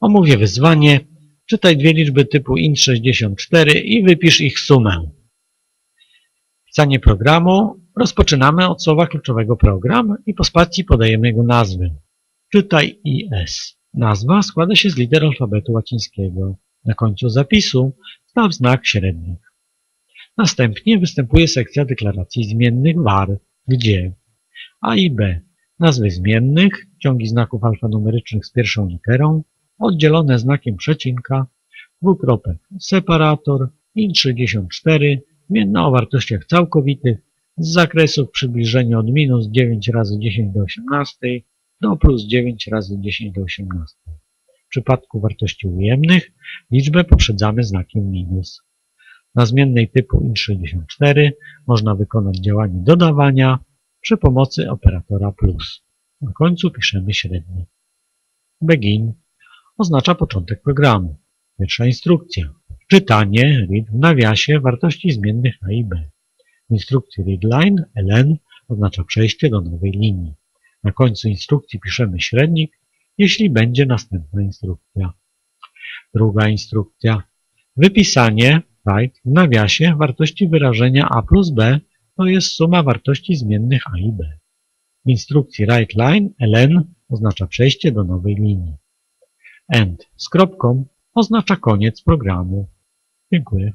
Omówię wyzwanie. Czytaj dwie liczby typu int64 i wypisz ich sumę. Pisanie programu. Rozpoczynamy od słowa kluczowego program i po spacji podajemy jego nazwę. Czytaj IS. Nazwa składa się z liter alfabetu łacińskiego. Na końcu zapisu staw znak średni. Następnie występuje sekcja deklaracji zmiennych var, gdzie a i b nazwy zmiennych, ciągi znaków alfanumerycznych z pierwszą literą, oddzielone znakiem przecinka, dwukropek, separator, int64, zmienna o wartościach całkowitych, z zakresów przybliżenia od minus 9 razy 10 do 18 do plus 9 razy 10 do 18. W przypadku wartości ujemnych liczbę poprzedzamy znakiem minus. Na zmiennej typu int64 można wykonać działanie dodawania przy pomocy operatora plus. Na końcu piszemy średni. Begin oznacza początek programu. Pierwsza instrukcja. Czytanie read w nawiasie wartości zmiennych a i b. W instrukcji readline ln oznacza przejście do nowej linii. Na końcu instrukcji piszemy średnik, jeśli będzie następna instrukcja. Druga instrukcja. Wypisanie write w nawiasie wartości wyrażenia a plus b to jest suma wartości zmiennych a i b. W instrukcji writeLine ln oznacza przejście do nowej linii. End z kropką oznacza koniec programu. Dziękuję.